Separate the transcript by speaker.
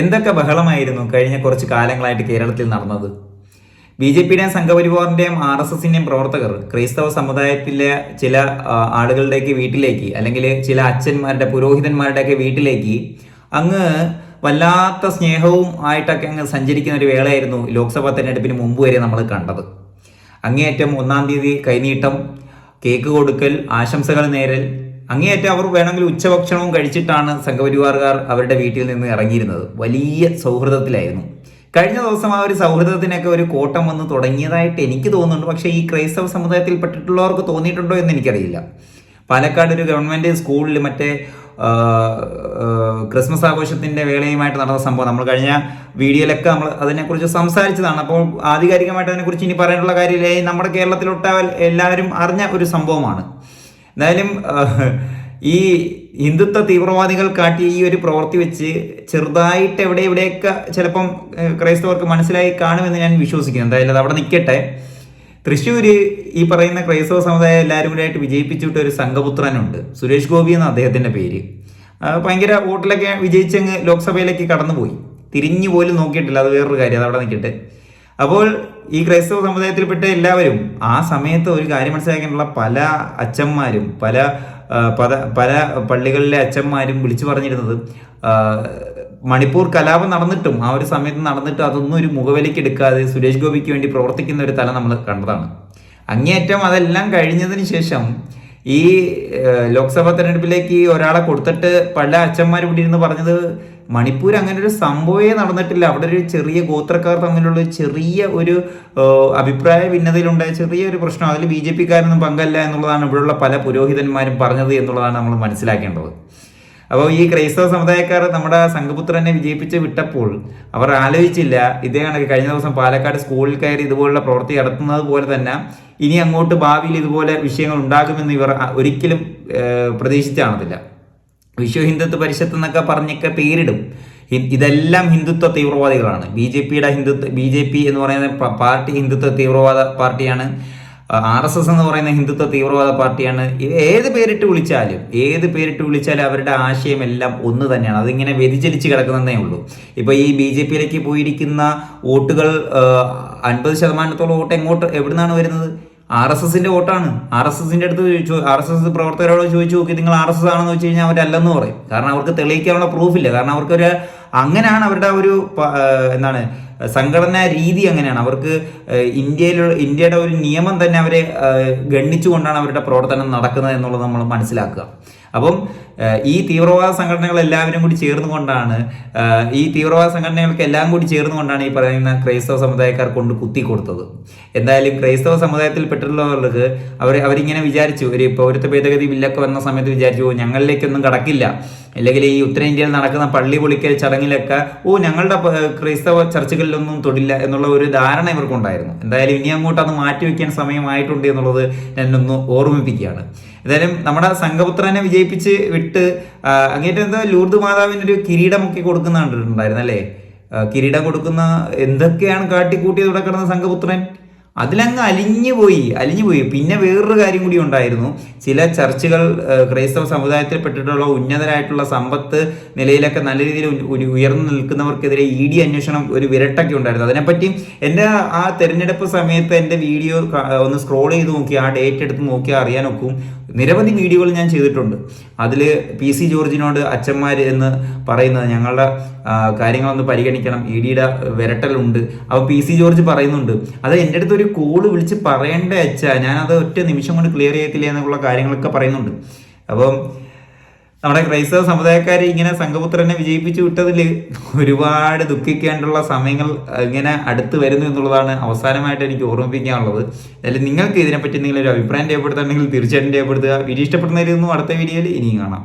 Speaker 1: എന്തൊക്കെ ബഹളമായിരുന്നു കഴിഞ്ഞ കുറച്ച് കാലങ്ങളായിട്ട് കേരളത്തിൽ നടന്നത്? ബി ജെ പിയുടെയും സംഘപരിവാറിന്റെയും ആർ എസ് എസിന്റെയും പ്രവർത്തകർ ക്രൈസ്തവ സമുദായത്തിലെ ചില ആളുകളുടെയൊക്കെ വീട്ടിലേക്ക് അല്ലെങ്കിൽ ചില അച്ഛന്മാരുടെ പുരോഹിതന്മാരുടെയൊക്കെ വീട്ടിലേക്ക് അങ്ങ് വല്ലാത്ത സ്നേഹവും ആയിട്ടൊക്കെ അങ്ങ് സഞ്ചരിക്കുന്ന ഒരു വേളയായിരുന്നു ലോക്സഭാ തെരഞ്ഞെടുപ്പിന് മുമ്പ് വരെ നമ്മൾ കണ്ടത്. അങ്ങേയറ്റം ഒന്നാം തീയതി കൈനീട്ടം കേക്ക് കൊടുക്കൽ ആശംസകൾ നേരൽ അങ്ങേയറ്റം അവർ വേണമെങ്കിൽ ഉച്ചഭക്ഷണവും കഴിച്ചിട്ടാണ് സംഘപരിവാറുകാർ അവരുടെ വീട്ടിൽ നിന്ന് ഇറങ്ങിയിരുന്നത്. വലിയ സൗഹൃദത്തിലായിരുന്നു. കഴിഞ്ഞ ദിവസം ആ ഒരു സൗഹൃദത്തിനൊക്കെ ഒരു കോട്ടം വന്ന് തുടങ്ങിയതായിട്ട് എനിക്ക് തോന്നുന്നുണ്ട്. പക്ഷേ ഈ ക്രൈസ്തവ സമുദായത്തിൽപ്പെട്ടിട്ടുള്ളവർക്ക് തോന്നിയിട്ടുണ്ടോ എന്ന് എനിക്കറിയില്ല. പാലക്കാട് ഒരു ഗവൺമെന്റ് സ്കൂളിൽ മറ്റേ ക്രിസ്മസ് ആഘോഷത്തിന്റെ വേളയുമായിട്ട് നടന്ന സംഭവം. നമ്മൾ കഴിഞ്ഞ വീഡിയോയിലൊക്കെ നമ്മൾ അതിനെക്കുറിച്ച് സംസാരിച്ചതാണ്. അപ്പോൾ ആധികാരികമായിട്ട് അതിനെക്കുറിച്ച് ഇനി പറയാനുള്ള കാര്യമില്ല. നമ്മുടെ കേരളത്തിലൊട്ടാൽ എല്ലാവരും അറിഞ്ഞ ഒരു സംഭവമാണ്. എന്തായാലും ആ, ഈ ഹിന്ദുത്വ തീവ്രവാദികൾ കാട്ടിയ ഈ ഒരു പ്രവൃത്തി വെച്ച് ചെറുതായിട്ട് എവിടെ എവിടെയൊക്കെ ചിലപ്പം ക്രൈസ്തവർക്ക് മനസ്സിലായി കാണുമെന്ന് ഞാൻ വിശ്വസിക്കുന്നു. എന്തായാലും അത് അവിടെ നിൽക്കട്ടെ. തൃശ്ശൂർ ഈ പറയുന്ന ക്രൈസ്തവ സമുദായം എല്ലാവരും കൂടെ ആയിട്ട് വിജയിപ്പിച്ചിട്ട് ഒരു സംഘപുത്രനുണ്ട്. സുരേഷ് ഗോപി എന്ന അദ്ദേഹത്തിന്റെ പേര്. ഭയങ്കര വോട്ടിലൊക്കെ വിജയിച്ചങ്ങ് ലോക്സഭയിലേക്ക് കടന്നുപോയി. തിരിഞ്ഞു പോലും നോക്കിയിട്ടില്ല. അത് വേറൊരു കാര്യം. അത് അവിടെ നിൽക്കട്ടെ. അപ്പോൾ ഈ ക്രൈസ്തവ സമുദായത്തിൽപ്പെട്ട എല്ലാവരും ആ സമയത്ത് ഒരു കാര്യം മനസ്സിലാക്കാനുള്ള പല അച്ഛന്മാരും പല പല പല പള്ളികളിലെ അച്ഛന്മാരും വിളിച്ചു പറഞ്ഞിരുന്നത് മണിപ്പൂർ കലാപം നടന്നിട്ടും ആ ഒരു സമയത്ത് നടന്നിട്ട് അതൊന്നും ഒരു മുഖവിലേക്ക് എടുക്കാതെ സുരേഷ് ഗോപിക്ക് വേണ്ടി പ്രവർത്തിക്കുന്ന ഒരു തല നമ്മൾ കണ്ടതാണ്. അങ്ങേയറ്റം അതെല്ലാം കഴിഞ്ഞതിന് ശേഷം ഈ ലോക്സഭാ തെരഞ്ഞെടുപ്പിലേക്ക് ഒരാളെ കൊടുത്തിട്ട് പല അച്ഛന്മാർ ഇവിടെ ഇരുന്ന് പറഞ്ഞത് മണിപ്പൂർ അങ്ങനെ ഒരു സംഭവമേ നടന്നിട്ടില്ല. അവിടെ ഒരു ചെറിയ ഗോത്രക്കാർ തമ്മിലുള്ള ചെറിയ ഒരു അഭിപ്രായ ഭിന്നതയിലുണ്ടായ ചെറിയൊരു പ്രശ്നം. അതിൽ ബി ജെ പിക്കാരൊന്നും പങ്കല്ല എന്നുള്ളതാണ് ഇവിടെയുള്ള പല പുരോഹിതന്മാരും പറഞ്ഞത് എന്നുള്ളതാണ് നമ്മൾ മനസ്സിലാക്കേണ്ടത്. അപ്പോൾ ഈ ക്രൈസ്തവ സമുദായക്കാർ നമ്മുടെ സംഘപുത്രനെ വിജയിപ്പിച്ച് വിട്ടപ്പോൾ അവർ ആലോചിച്ചില്ല ഇതേ കണക്ക് കഴിഞ്ഞ ദിവസം പാലക്കാട് സ്കൂളിൽ കയറി ഇതുപോലുള്ള പ്രവൃത്തി നടത്തുന്നത് പോലെ തന്നെ ഇനി അങ്ങോട്ട് ഭാവിയിൽ ഇതുപോലെ വിഷയങ്ങൾ ഉണ്ടാകുമെന്ന് ഇവർ ഒരിക്കലും പ്രതീക്ഷിച്ചാണതില്ല. വിശ്വ ഹിന്ദുത്വ പരിഷത്ത് എന്നൊക്കെ പറഞ്ഞൊക്കെ പേരിടും. ഇതെല്ലാം ഹിന്ദുത്വ തീവ്രവാദികളാണ്. ബി ജെ പിയുടെ ഹിന്ദുത്വ ബി ജെ പി എന്ന് പറയുന്ന പാർട്ടി ഹിന്ദുത്വ തീവ്രവാദ പാർട്ടിയാണ്. ആർ എസ് എസ് എന്ന് പറയുന്ന ഹിന്ദുത്വ തീവ്രവാദ പാർട്ടിയാണ്. ഏത് പേരിട്ട് വിളിച്ചാലും ഏത് പേരിട്ട് വിളിച്ചാലും അവരുടെ ആശയം എല്ലാം ഒന്ന് തന്നെയാണ്. അതിങ്ങനെ വ്യതിചലിച്ച് കിടക്കുന്നതേ ഉള്ളൂ. ഇപ്പൊ ഈ ബി ജെ പിയിലേക്ക് പോയിരിക്കുന്ന വോട്ടുകൾ അൻപത് ശതമാനത്തോളം വോട്ട് എങ്ങോട്ട് എവിടുന്നാണ് വരുന്നത്? ആർ എസ് എസിന്റെ വോട്ടാണ്. ആർ എസ് എസിന്റെ അടുത്ത് ആർ എസ് എസ് പ്രവർത്തകരോട് ചോദിച്ചു നോക്കി നിങ്ങൾ ആർ എസ് എസ് ആണെന്ന് വെച്ച് കഴിഞ്ഞാൽ അവരല്ലെന്ന് പറയും. കാരണം അവർക്ക് തെളിയിക്കാനുള്ള പ്രൂഫില്ല കാരണം അവർക്കൊരു അങ്ങനെയാണ് അവരുടെ ഒരു എന്താണ് സംഘടനാ രീതി അങ്ങനെയാണ് അവർക്ക് ഏഹ് ഇന്ത്യയിലുള്ള ഇന്ത്യയുടെ ഒരു നിയമം തന്നെ അവരെ ഗണ്ണിച്ചുകൊണ്ടാണ് അവരുടെ പ്രവർത്തനം നടക്കുന്നത് എന്നുള്ളത് നമ്മൾ മനസ്സിലാക്കുക. അപ്പം ഈ തീവ്രവാദ സംഘടനകൾ എല്ലാവരും കൂടി ചേർന്നുകൊണ്ടാണ് ഈ തീവ്രവാദ സംഘടനകൾക്ക് എല്ലാം കൂടി ചേർന്നുകൊണ്ടാണ് ഈ പറയുന്ന ക്രൈസ്തവ സമുദായക്കാർ കൊണ്ട് കുത്തി കൊടുത്തത്. എന്തായാലും ക്രൈസ്തവ സമുദായത്തിൽപ്പെട്ടുള്ളവർക്ക് അവർ അവരിങ്ങനെ വിചാരിച്ചു ഒരു പൗരത്വ ഭേദഗതി ബില്ലൊക്കെ വന്ന സമയത്ത് വിചാരിച്ചു "ഓ, ഞങ്ങളിലേക്കൊന്നും കടക്കില്ല. അല്ലെങ്കിൽ ഈ ഉത്തരേന്ത്യയിൽ നടക്കുന്ന പള്ളി പൊളിക്കൽ ചടങ്ങിലൊക്കെ ഓ ഞങ്ങളുടെ ക്രൈസ്തവ ക്രൈസ്തവ ചർച്ചകളിലൊന്നും തൊടില്ല എന്നുള്ള ഒരു ധാരണ ഇവർക്കുണ്ടായിരുന്നു. എന്തായാലും ഇനി അങ്ങോട്ട് അത് മാറ്റിവെക്കാൻ സമയമായിട്ടുണ്ട് എന്നുള്ളത് ഞാനൊന്ന് ഓർമ്മിപ്പിക്കുകയാണ്. എന്തായാലും നമ്മുടെ സംഘപുത്രനെ വിജയിപ്പിച്ച് വിട്ട് അങ്ങേറ്റം എന്താ ലൂർദ് മാതാവിന് ഒരു കിരീടമൊക്കെ കൊടുക്കുന്ന കണ്ടിട്ടുണ്ടായിരുന്നു അല്ലേ കിരീടം കൊടുക്കുന്ന എന്തൊക്കെയാണ് കാട്ടിക്കൂട്ടിയത് ഇവിടെ കിടന്ന സംഘപുത്രൻ? അതിലങ്ങ് അലിഞ്ഞു പോയി അലിഞ്ഞു പോയി. പിന്നെ വേറൊരു കാര്യം കൂടി ഉണ്ടായിരുന്നു. ചില ചർച്ചുകൾ ക്രൈസ്തവ സമുദായത്തിൽപ്പെട്ടിട്ടുള്ള ഉന്നതരായിട്ടുള്ള സമ്പത്ത് നിലയിലൊക്കെ നല്ല രീതിയിൽ ഉയർന്നു നിൽക്കുന്നവർക്കെതിരെ ഇ ഡി അന്വേഷണം ഒരു വിരട്ടൊക്കെ ഉണ്ടായിരുന്നു. അതിനെപ്പറ്റി എന്റെ ആ തെരഞ്ഞെടുപ്പ് സമയത്ത് എന്റെ വീഡിയോ ഒന്ന് സ്ക്രോൾ ചെയ്ത് നോക്കി ആ ഡേറ്റ് എടുത്ത് നോക്കിയാൽ അറിയാനൊക്കും. നിരവധി വീഡിയോകൾ ഞാൻ ചെയ്തിട്ടുണ്ട്. അതിൽ പി സി ജോർജിനോട് അച്ഛന്മാർ എന്ന് പറയുന്നത് ഞങ്ങളുടെ കാര്യങ്ങളൊന്ന് പരിഗണിക്കണം. ഇ ഡിയുടെ വിരട്ടലുണ്ട്. അപ്പോൾ പി സി ജോർജ് പറയുന്നുണ്ട് അത് എന്റെ അടുത്ത് ഒരു കോൾ വിളിച്ച് പറയേണ്ട അച്ഛാ? ഞാനത് ഒറ്റ നിമിഷം കൊണ്ട് ക്ലിയർ ചെയ്യത്തില്ല എന്നുള്ള കാര്യങ്ങളൊക്കെ പറയുന്നുണ്ട്. അപ്പം നമ്മുടെ ക്രൈസ്തവ സമുദായക്കാർ ഇങ്ങനെ സംഘപുത്രനെ വിജയിപ്പിച്ചു വിട്ടതിൽ ഒരുപാട് ദുഃഖിക്കേണ്ടുള്ള സമയങ്ങൾ ഇങ്ങനെ അടുത്ത് വരുന്നു എന്നുള്ളതാണ് അവസാനമായിട്ട് എനിക്ക് ഓർമ്മിപ്പിക്കാനുള്ളത്. അതിൽ നിങ്ങൾക്ക് ഇതിനെപ്പറ്റി എന്തെങ്കിലും ഒരു അഭിപ്രായം രേഖപ്പെടുത്തുകയാണെങ്കിൽ തീർച്ചയായിട്ടും രേഖപ്പെടുത്തുക. വീഡിയോ ഇഷ്ടപ്പെടുന്നതിൽ നിന്നും അടുത്ത വീഡിയോയിൽ ഇനിയും കാണാം.